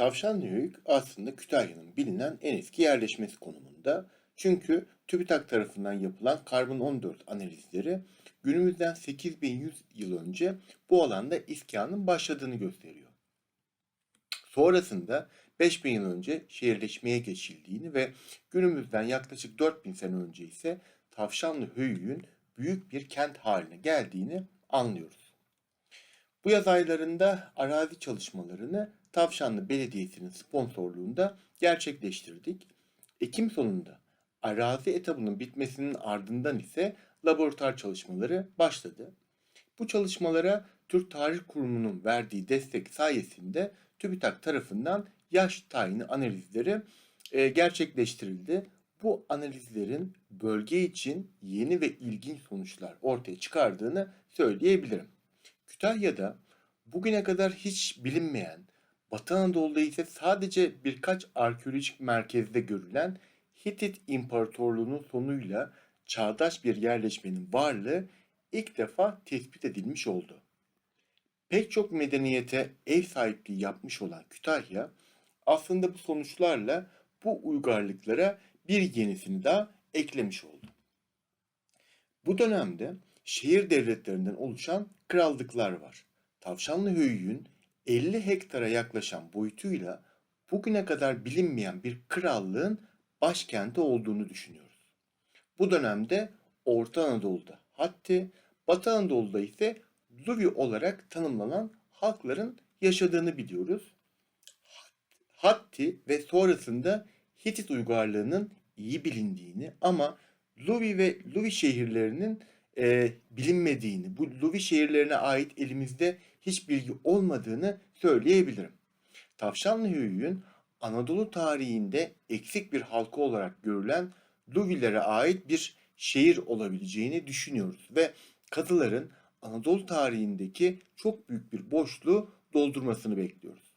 Tavşanlı Yöyük aslında Kütahya'nın bilinen en eski yerleşmesi konumunda. Çünkü TÜBİTAK tarafından yapılan karbon-14 analizleri günümüzden 8100 yıl önce bu alanda iskanın başladığını gösteriyor. Sonrasında 5000 yıl önce şehirleşmeye geçildiğini ve günümüzden yaklaşık 4000 sene önce ise Tavşanlı Höyük'ün büyük bir kent haline geldiğini anlıyoruz. Bu yaz aylarında arazi çalışmalarını Tavşanlı Belediyesi'nin sponsorluğunda gerçekleştirdik. Ekim sonunda arazi etabının bitmesinin ardından ise laboratuvar çalışmaları başladı. Bu çalışmalara Türk Tarih Kurumu'nun verdiği destek sayesinde TÜBİTAK tarafından yaş tayini analizleri e, gerçekleştirildi. Bu analizlerin bölge için yeni ve ilginç sonuçlar ortaya çıkardığını söyleyebilirim. Kütahya'da bugüne kadar hiç bilinmeyen, Batı Anadolu'da ise sadece birkaç arkeolojik merkezde görülen Hitit İmparatorluğu'nun sonuyla çağdaş bir yerleşmenin varlığı ilk defa tespit edilmiş oldu. Pek çok medeniyete ev sahipliği yapmış olan Kütahya aslında bu sonuçlarla bu uygarlıklara bir yenisini daha eklemiş oldu. Bu dönemde şehir devletlerinden oluşan krallıklar var. Tavşanlı Höyük'ün 50 hektara yaklaşan boyutuyla bugüne kadar bilinmeyen bir krallığın başkenti olduğunu düşünüyoruz. Bu dönemde Orta Anadolu'da Hatti, Batı Anadolu'da ise Luvi olarak tanımlanan halkların yaşadığını biliyoruz. Hatti ve sonrasında Hitit uygarlığının iyi bilindiğini ama Luvi ve Luvi şehirlerinin e, bilinmediğini, bu Luvi şehirlerine ait elimizde hiç bilgi olmadığını söyleyebilirim. Tavşanlı Höyük'ün Anadolu tarihinde eksik bir halka olarak görülen Luvilere ait bir şehir olabileceğini düşünüyoruz ve katıların Anadolu tarihindeki çok büyük bir boşluğu doldurmasını bekliyoruz.